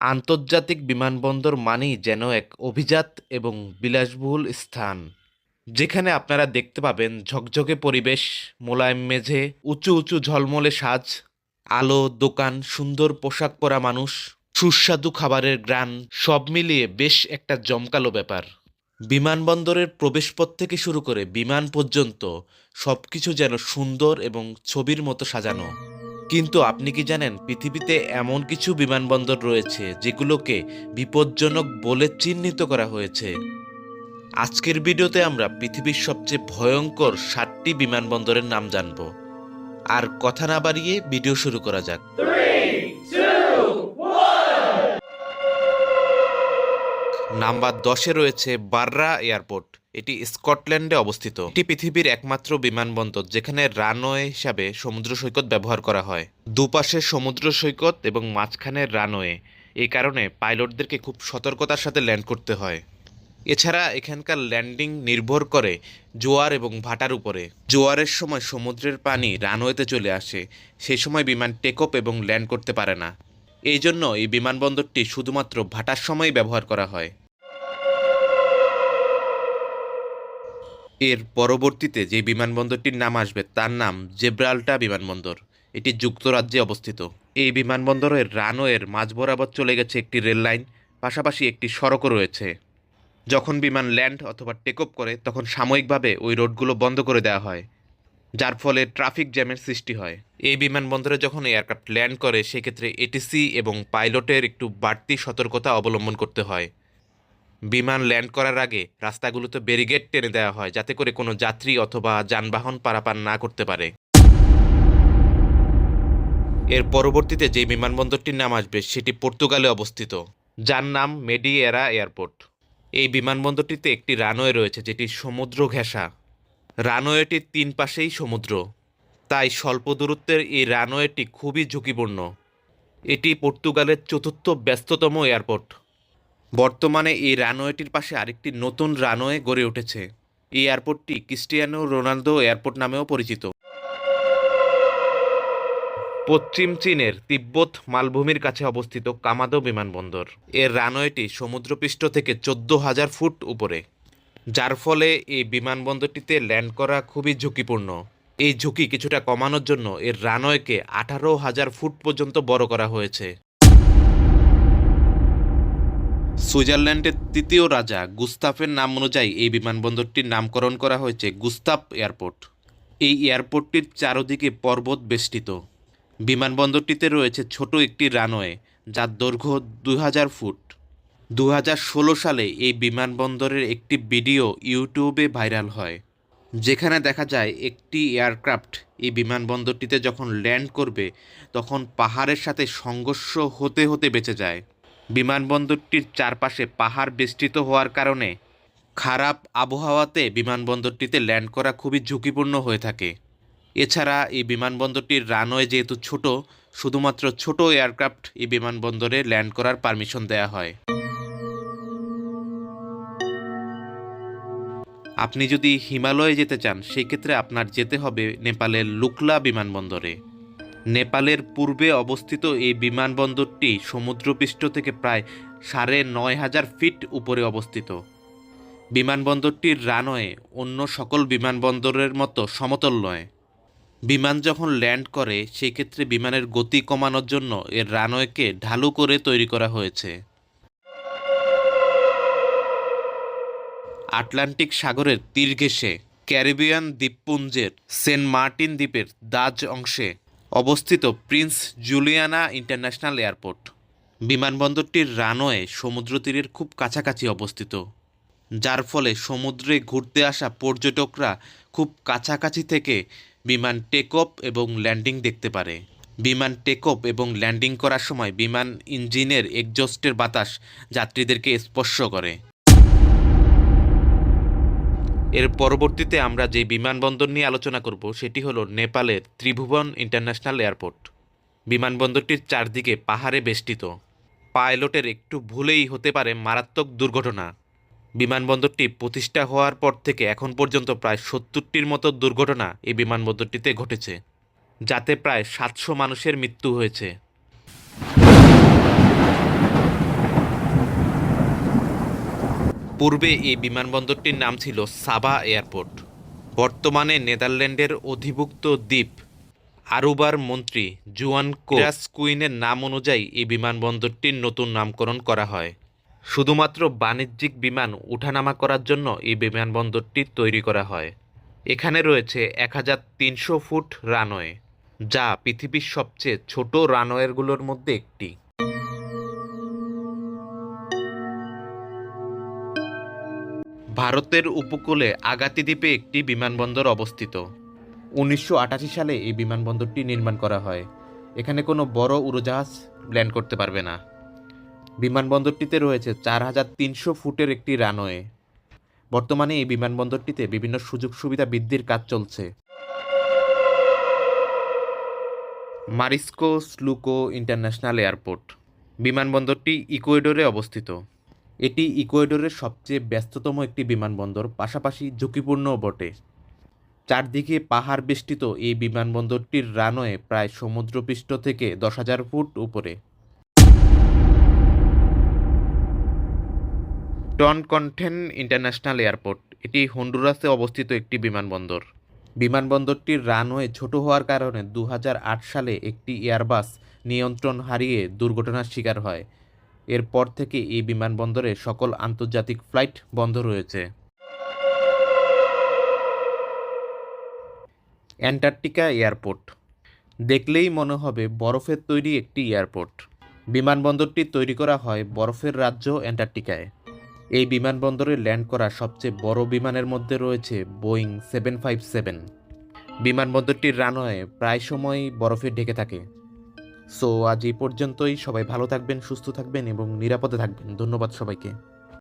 আন্তর্জাতিক বিমানবন্দর মানেই যেন এক অভিজাত এবং বিলাসবহুল স্থান, যেখানে আপনারা দেখতে পাবেন ঝকঝকে পরিবেশ, মোলায়েম মেঝে, উঁচু উঁচু ঝলমলে সাজ, আলো, দোকান, সুন্দর পোশাক পরা মানুষ, সুস্বাদু খাবারের গ্রান, সব মিলিয়ে বেশ একটা জমকালো ব্যাপার। বিমানবন্দরের প্রবেশপথ থেকে শুরু করে বিমান পর্যন্ত সবকিছু যেন সুন্দর এবং ছবির মতো সাজানো। কিন্তু আপনি কি জানেন, পৃথিবীতে এমন কিছু বিমানবন্দর রয়েছে যেগুলোকে বিপজ্জনক বলে চিহ্নিত করা হয়েছে? আজকের ভিডিওতে আমরা পৃথিবীর সবচেয়ে ভয়ঙ্কর সাতটি বিমানবন্দরের নাম জানব। আর কথা না বাড়িয়ে ভিডিও শুরু করা যাক। নাম্বার দশে রয়েছে বাররা এয়ারপোর্ট। এটি স্কটল্যান্ডে অবস্থিত। এটি পৃথিবীর একমাত্র বিমানবন্দর, যেখানে রানওয়ে হিসাবে সমুদ্র সৈকত ব্যবহার করা হয়। দুপাশে সমুদ্র সৈকত এবং মাঝখানে রানওয়ে। এই কারণে পাইলটদেরকে খুব সতর্কতার সাথে ল্যান্ড করতে হয়। এছাড়া এখানকার ল্যান্ডিং নির্ভর করে জোয়ার এবং ভাটার উপরে। জোয়ারের সময় সমুদ্রের পানি রানওয়েতে চলে আসে। সেই সময় বিমান টেক এবং ল্যান্ড করতে পারে না। এই জন্য এই বিমানবন্দরটি শুধুমাত্র ভাটার সময় ব্যবহার করা হয়। এর পরবর্তীতে যে বিমানবন্দরটির নাম আসবে, তার নাম জেব্রাল্টা বিমানবন্দর। এটি যুক্তরাজ্যে অবস্থিত। এই বিমানবন্দরের রানওয়ের মাঝ বরাবর চলে গেছে একটি রেল লাইন, পাশাপাশি একটি সড়কও রয়েছে। যখন বিমান ল্যান্ড অথবা টেক অফ করে, তখন সাময়িকভাবে ওই রোডগুলো বন্ধ করে দেওয়া হয়, যার ফলে ট্রাফিক জ্যামের সৃষ্টি হয়। এই বিমানবন্দরে যখন এয়ারক্রাফট ল্যান্ড করে, সেক্ষেত্রে এটিসি এবং পাইলটের একটু বাড়তি সতর্কতা অবলম্বন করতে হয়। বিমান ল্যান্ড করার আগে রাস্তাগুলোতে ব্যারিগেড টেনে দেওয়া হয় যাতে করে কোনো যাত্রী অথবা যানবাহন পারাপার না করতে পারে। এর পরবর্তীতে যে বিমানবন্দরটির নাম আসবে সেটি পর্তুগালে অবস্থিত, যার নাম মেডিয়েরা এয়ারপোর্ট। এই বিমানবন্দরটিতে একটি রানওয়ে রয়েছে যেটি সমুদ্র ঘেঁষা। রানওয়েটির তিন পাশেই সমুদ্র, তাই স্বল্প দূরত্বের এই রানওয়েটি খুবই ঝুঁকিপূর্ণ। এটি পর্তুগালের চতুর্থ ব্যস্ততম এয়ারপোর্ট। বর্তমানে এই রানওয়েটির পাশে আরেকটি নতুন রানওয়ে গড়ে উঠেছে। এই এয়ারপোর্টটি ক্রিস্টিয়ানো রোনালদো এয়ারপোর্ট নামেও পরিচিত। পশ্চিম চীনের তিব্বত মালভূমির কাছে অবস্থিত কামাদো বিমানবন্দর। এর রানওয়েটি সমুদ্রপৃষ্ঠ থেকে চোদ্দ হাজার ফুট উপরে। যার ফলে এই বিমানবন্দরটিতে ল্যান্ড করা খুবই ঝুঁকিপূর্ণ। এই ঝুঁকি কিছুটা কমানোর জন্য এর রানওয়েকে আঠারো হাজার ফুট পর্যন্ত বড় করা হয়েছে। সুইজারল্যান্ডের তৃতীয় রাজা গুস্তাফের নাম অনুযায়ী এই বিমানবন্দরটির নামকরণ করা হয়েছে গুস্তাফ এয়ারপোর্ট। এই এয়ারপোর্টটির চারদিকে পর্বত বেষ্টিত। বিমানবন্দরটিতে রয়েছে ছোট একটি রানওয়ে যার দৈর্ঘ্য দু হাজার ফুট। দু সালে এই বিমানবন্দরের একটি ভিডিও ইউটিউবে ভাইরাল হয়, যেখানে দেখা যায় একটি এয়ারক্রাফট এই বিমানবন্দরটিতে যখন ল্যান্ড করবে, তখন পাহাড়ের সাথে সংঘর্ষ হতে হতে বেঁচে যায়। বিমানবন্দরটির চারপাশে পাহাড় বেষ্টিত হওয়ার কারণে খারাপ আবহাওয়াতে বিমানবন্দরটিতে ল্যান্ড করা খুবই ঝুঁকিপূর্ণ হয়ে থাকে। এছাড়া এই বিমানবন্দরটির রানওয়ে যেহেতু ছোট, শুধুমাত্র ছোট এয়ারক্রাফট এই বিমানবন্দরে ল্যান্ড করার পারমিশন দেওয়া হয়। আপনি যদি হিমালয়ে যেতে চান সেক্ষেত্রে আপনার যেতে হবে নেপালের লুকলা বিমানবন্দরে। নেপালের পূর্বে অবস্থিত এই বিমানবন্দরটি সমুদ্রপৃষ্ঠ থেকে প্রায় সাড়ে নয় হাজার ফিট উপরে অবস্থিত। বিমানবন্দরটির রানওয়ে অন্য সকল বিমানবন্দরের মতো সমতল নয়। বিমান যখন ল্যান্ড করে সেই ক্ষেত্রে বিমানের গতি কমানোর জন্য এর রানওয়েকে ঢালু করে তৈরি করা হয়েছে। আটলান্টিক সাগরের তীর ঘেঁষে ক্যারিবিয়ান দ্বীপপুঞ্জের সেন্ট মার্টিন দ্বীপের দাজ অংশে অবস্থিত প্রিন্স জুলিয়ানা ইন্টারন্যাশনাল এয়ারপোর্ট। বিমানবন্দরটির রানওয়ে সমুদ্র তীরের খুব কাছাকাছি অবস্থিত, যার ফলে সমুদ্রে ঘুরতে আসা পর্যটকরা খুব কাছাকাছি থেকে বিমান টেক অফ এবং ল্যান্ডিং দেখতে পারে। বিমান টেক অফ এবং ল্যান্ডিং করার সময় বিমান ইঞ্জিনের এক্সজস্টের বাতাস যাত্রীদেরকে স্পর্শ করে। এর পরবর্তীতে আমরা যে বিমানবন্দর নিয়ে আলোচনা করব, সেটি হলো নেপালের ত্রিভুবন ইন্টারন্যাশনাল এয়ারপোর্ট। বিমানবন্দরটির চারদিকে পাহাড়ে বেষ্টিত। পাইলটের একটু ভুলেই হতে পারে মারাত্মক দুর্ঘটনা। বিমানবন্দরটি প্রতিষ্ঠা হওয়ার পর থেকে এখন পর্যন্ত প্রায় সত্তরটির মতো দুর্ঘটনা এই বিমানবন্দরটিতে ঘটেছে, যাতে প্রায় সাতশো মানুষের মৃত্যু হয়েছে। পূর্বে এই বিমানবন্দরটির নাম ছিল সাবা এয়ারপোর্ট। বর্তমানে নেদারল্যান্ডের অধিভুক্ত দ্বীপ আরুবার মন্ত্রী জুয়ান কোরাস কুইনের নাম অনুযায়ী এই বিমানবন্দরটির নতুন নামকরণ করা হয়। শুধুমাত্র বাণিজ্যিক বিমান উঠানামা করার জন্য এই বিমানবন্দরটি তৈরি করা হয়। এখানে রয়েছে এক হাজার তিনশো ফুট রানওয়ে, যা পৃথিবীর সবচেয়ে ছোট রানওয়েগুলোর মধ্যে একটি। ভারতের উপকূলে আগাতি দ্বীপে একটি বিমানবন্দর অবস্থিত। উনিশশো আটাশি সালে এই বিমানবন্দরটি নির্মাণ করা হয়। এখানে কোনো বড় উড়োজাহাজ ল্যান্ড করতে পারবে না। বিমানবন্দরটিতে রয়েছে চার হাজার তিনশো ফুটের একটি রানওয়ে। বর্তমানে এই বিমানবন্দরটিতে বিভিন্ন সুযোগ সুবিধা বৃদ্ধির কাজ চলছে। মারিস্কো স্লুকো ইন্টারন্যাশনাল এয়ারপোর্ট। বিমানবন্দরটি ইকুয়েডরে অবস্থিত। এটি ইকুয়েডরের সবচেয়ে ব্যস্ততম একটি বিমানবন্দর, পাশাপাশি ঝুঁকিপূর্ণও বটে। চারদিকে পাহাড় বেষ্টিত এই বিমানবন্দরটির রানওয়ে প্রায় সমুদ্রপৃষ্ঠ থেকে দশ হাজার ফুট উপরে। টন কন্টেন ইন্টারন্যাশনাল এয়ারপোর্ট, এটি হন্ডুরাসে অবস্থিত একটি বিমানবন্দর। বিমানবন্দরটির রানওয়ে ছোট হওয়ার কারণে দু হাজার আট সালে একটি এয়ারবাস নিয়ন্ত্রণ হারিয়ে দুর্ঘটনার শিকার হয়। এরপর থেকে এই বিমানবন্দরে সকল আন্তর্জাতিক ফ্লাইট বন্ধ রয়েছে। Antarctica airport. দেখলেই মনে হবে বরফের তৈরি একটি এয়ারপোর্ট। বিমানবন্দরটি তৈরি করা হয় বরফের রাজ্য অ্যান্টার্কটিকায়। এই বিমানবন্দরে ল্যান্ড করা সবচেয়ে বড় বিমানের মধ্যে রয়েছে বোয়িং সেভেন ফাইভ সেভেন। বিমানবন্দরটির রানওয়ে প্রায় সময় বরফে ঢেকে থাকে। সো আজ এই পর্যন্তই। সবাই ভালো থাকবেন সুস্থ থাকবেন এবং নিরাপদে থাকবেন। ধন্যবাদ সবাইকে।